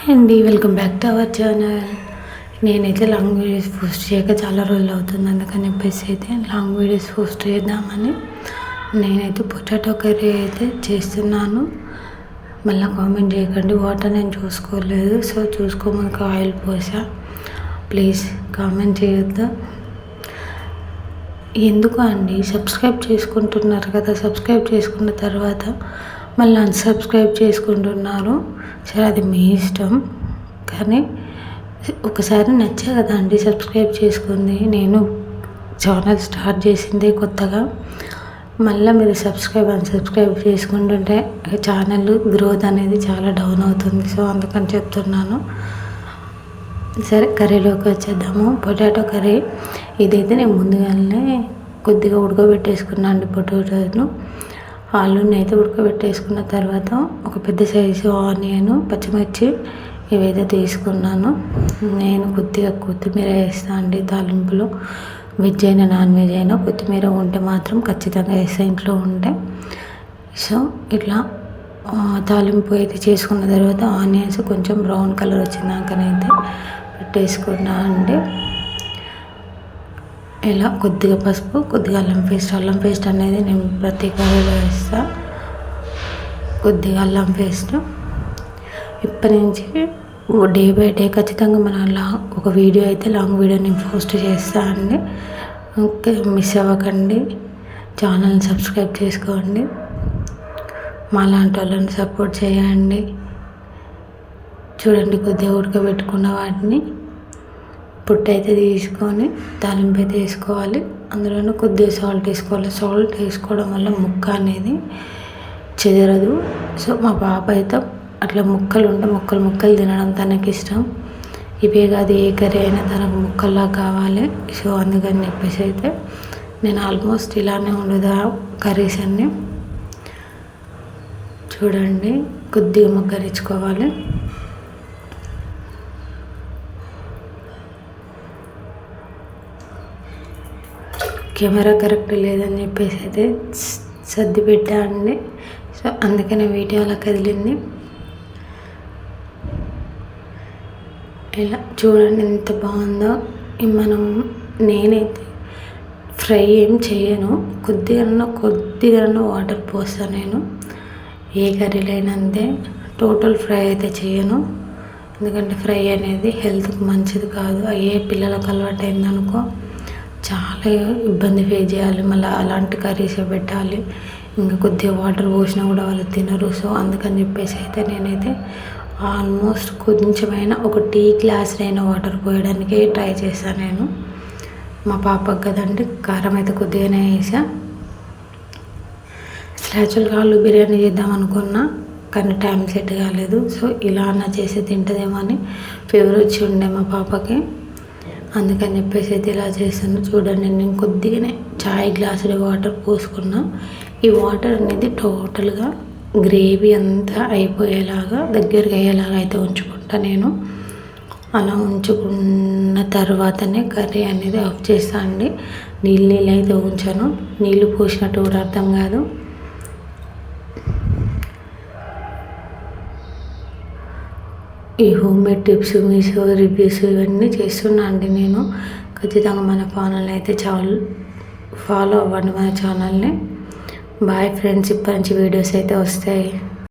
Hi అండి welcome back to our channel. నేనైతే long videos post చేయక చాలా రోజులు అవుతుంది అందుకని చెప్పేసి అయితే లాంగ్ వీడియోస్ పోస్ట్ చేద్దామని నేనైతే పొటాటో కర్రీ అయితే చేస్తున్నాను. మళ్ళీ కామెంట్ చేయకండి వాటర్ నేను చూసుకోలేదు సో చూసుకోమని ఆయిల్ పోసా. ప్లీజ్ కామెంట్ చేయొద్దు. ఎందుకు అండి? సబ్స్క్రైబ్ చేసుకుంటున్నారు కదా సబ్స్క్రైబ్ చేసుకున్న తర్వాత మళ్ళీ అన్సబ్స్క్రైబ్ చేసుకుంటున్నారు. సరే అది మీ ఇష్టం. కానీ ఒకసారి నచ్చే కదా అండి సబ్స్క్రైబ్ చేసుకుంది. నేను ఛానల్ స్టార్ట్ చేసింది కొత్తగా. మళ్ళీ మీరు సబ్స్క్రైబ్ అన్సబ్స్క్రైబ్ చేసుకుంటుంటే ఛానల్ గ్రోత్ అనేది చాలా డౌన్ అవుతుంది. సో అందుకని చెప్తున్నాను. సరే కర్రీలోకి వచ్చేద్దాము. Potato curry. ఇదైతే నేను ముందుగానే కొద్దిగా ఉడకబెట్టేసుకున్నాను అండి పొటాటోను. ఆలుని అయితే ఉడకబెట్టేసుకున్న తర్వాత ఒక పెద్ద సైజు ఆనియన్ పచ్చిమిర్చి ఇవైతే తీసుకున్నాను. నేను కొద్దిగా కొత్తిమీర వేస్తాను అండి తాలింపులో. వెజ్ అయినా నాన్ వెజ్ అయినా కొత్తిమీర ఉంటే మాత్రం ఖచ్చితంగా వేస్తా ఇంట్లో ఉంటే. సో ఇట్లా తాలింపు అయితే చేసుకున్న తర్వాత ఆనియన్స్ కొంచెం బ్రౌన్ కలర్ వచ్చినాకనైతే పెట్టేసుకున్నా అండి. ఇలా కొద్దిగా పసుపు కొద్దిగా అల్లం పేస్ట్. అల్లం పేస్ట్ అనేది నేను ప్రతి కర్రీలో వేస్తా. కొద్దిగా అల్లం పేస్ట్. ఇప్పటి నుంచి డే బై డే ఖచ్చితంగా మన లా ఒక వీడియో అయితే లాంగ్ వీడియో నేను పోస్ట్ చేస్తా అండి. ఓకే మిస్ అవ్వకండి. ఛానల్ని సబ్స్క్రైబ్ చేసుకోండి. మా లాంటి వాళ్ళని సపోర్ట్ చేయండి. చూడండి కొద్దిగా ఉడకబెట్టుకున్న వాటిని. పుట్టు అయితే తీసుకొని తాలింపు అయితే వేసుకోవాలి. అందులోనే కొద్దిగా సాల్ట్ వేసుకోవాలి. సాల్ట్ వేసుకోవడం వల్ల ముక్క అనేది చెదరదు. సో మా పాప అయితే అట్లా ముక్కలు ఉంటే ముక్కలు ముక్కలు తినడం తనకి ఇష్టం. ఇవే కాదు ఏ కర్రీ అయినా తనకు ముక్కల్లా కావాలి. సో అందుకని చెప్పేసి అయితే నేను ఆల్మోస్ట్ ఇలానే ఉండదా కర్రీస్ అన్నీ. చూడండి కొద్దిగా ముగ్గరించుకోవాలి కెమెరా కరెక్ట్ లేదని చెప్పేసి అయితే సర్ది పెట్టా అండి. సో అందుకనే వీడియో అలా కదిలింది. ఇలా చూడండి ఎంత బాగుందో. మనం నేనైతే ఫ్రై ఏం చేయను. కొద్దిగా కొద్దిగా వాటర్ పోస్తాను నేను. ఏ కర్రీలైనా అంతే టోటల్ ఫ్రై అయితే చేయను. ఎందుకంటే ఫ్రై అనేది హెల్త్కి మంచిది కాదు. అయ్యే పిల్లలకు అలవాటు అయిందనుకో చాలా ఇబ్బంది ఫేస్ చేయాలి. మళ్ళీ అలాంటి కర్రీసే పెట్టాలి. ఇంకా కొద్దిగా వాటర్ పోసినా కూడా వాళ్ళు తినరు. సో అందుకని చెప్పేసి అయితే నేనైతే ఆల్మోస్ట్ కొంచెమైనా ఒక టీ గ్లాస్ అయినా వాటర్ పోయడానికి ట్రై చేశాను నేను. మా పాపకు కదండి కారం అయితే కొద్దిగానే వేసా అసలు యాక్చువల్గా ఆలు బిర్యానీ చేద్దాం అనుకున్నా కానీ టైం సెట్ కాలేదు. సో ఇలా అన్న చేసి తింటుందేమో అని ఫీవర్ వచ్చి ఉండే మా పాపకి. అందుకని చెప్పేసి అయితే ఇలా చేస్తాను చూడండి నేను కొద్దిగానే చాయ్ గ్లాసులో వాటర్ పోసుకున్నా. ఈ వాటర్ అనేది టోటల్గా గ్రేవీ అంతా అయిపోయేలాగా దగ్గరికి అయ్యేలాగా అయితే ఉంచుకుంటా నేను. అలా ఉంచుకున్న తర్వాతనే కర్రీ అనేది ఆఫ్ చేస్తా అండి. నీళ్ళు నీళ్ళు అయితే ఉంచాను. నీళ్ళు పోసినట్టు కూడా అర్థం కాదు. ఈ home made tips Meesho reviews ఇవన్నీ చేస్తున్నా అండి నేను. ఖచ్చితంగా మన ఛానల్ని అయితే చాలా ఫాలో అవ్వండి మన ఛానల్ని బాయ్ ఫ్రెండ్స్ ఇప్పటి నుంచి వీడియోస్ అయితే వస్తాయి.